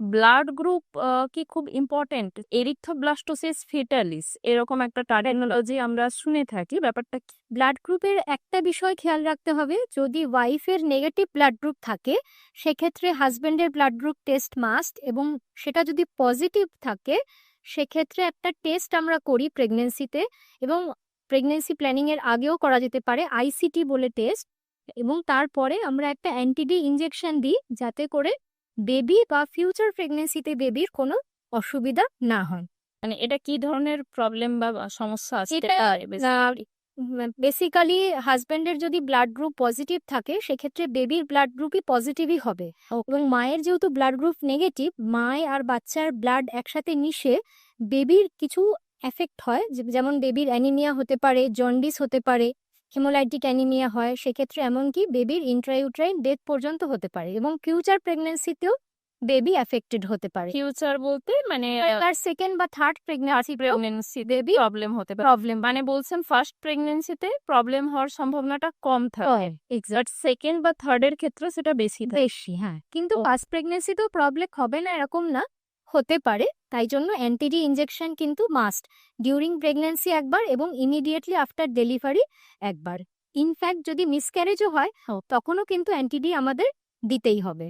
Blood group কি খুব important erythroblastosis fetalis, এরকম একটা টার্মিনোলজি আমরা শুনে থাকি ব্যাপারটা কি? ব্লাড গ্রুপের একটা বিষয় খেয়াল রাখতে হবে, যদি ওয়াইফের নেগেটিভ ব্লাড গ্রুপ থাকে, সেক্ষেত্রে হাজব্যান্ডের ব্লাড গ্রুপ টেস্ট মাস্ট এবং সেটা যদি পজিটিভ থাকে, সেক্ষেত্রে একটা টেস্ট আমরা করি প্রেগনেন্সিতে এবং প্রেগনেন্সি প্ল্যানিং এর আগেও করা যেতে পারে, আইসিটি বলে টেস্ট এবং তারপরে আমরা একটা অ্যান্টিডি ইনজেকশন দিই যাতে করে বেবি বা ফিউচার প্রেগনেন্সিতে বেবির কোনো অসুবিধা না হয়। মানে এটা কি ধরনের প্রবলেম বা সমস্যা আছে? বেসিক্যালি হাজবেন্ডের যদি ব্লাড গ্রুপ পজিটিভ থাকে সেক্ষেত্রে বেবির ব্লাড গ্রুপই পজিটিভই হবে। এবং মায়ের যেহেতু ব্লাড গ্রুপ নেগেটিভ মায় আর বাচ্চার ব্লাড একসাথে মিশে বেবির কিছু এফেক্ট হয় যেমন বেবির অ্যানিমিয়া হতে পারে জন্ডিস হতে পারে হেমোলাইটিক অ্যানিমিয়া হয় সেক্ষেত্রে এমনকি বেবির ইন্ট্রাইউট্রাইন ডেথ পর্যন্ত হতে পারে এবং ফিউচার প্রেগনেন্সিতেও বেবি অ্যাফেক্টেড হতে পারে। ফিউচার বলতে মানে তার সেকেন্ড বা third pregnancy pregnancy baby problem হতে পারে। প্রবলেম মানে বলছেন ফার্স্ট প্রেগনেন্সিতে প্রবলেম হওয়ার সম্ভাবনাটা কম থাকে। বাট সেকেন্ড বা থার্ড এর ক্ষেত্রে সেটা বেশি বেশি হ্যাঁ। কিন্তু। ফার্স্ট প্রেগনেন্সিতেও প্রবলেম হবে না এরকম না। হতে পারে তাই জন্য অ্যান্টিডি ইঞ্জেকশন কিন্তু মাস্ট ডিউরিং প্রেগনেন্সি একবার এবং ইমিডিয়েটলি আফটার ডেলিভারি একবার ইনফ্যাক্ট যদি মিসক্যারেজও হয়। তখনও কিন্তু অ্যান্টিডি আমাদের দিতেই হবে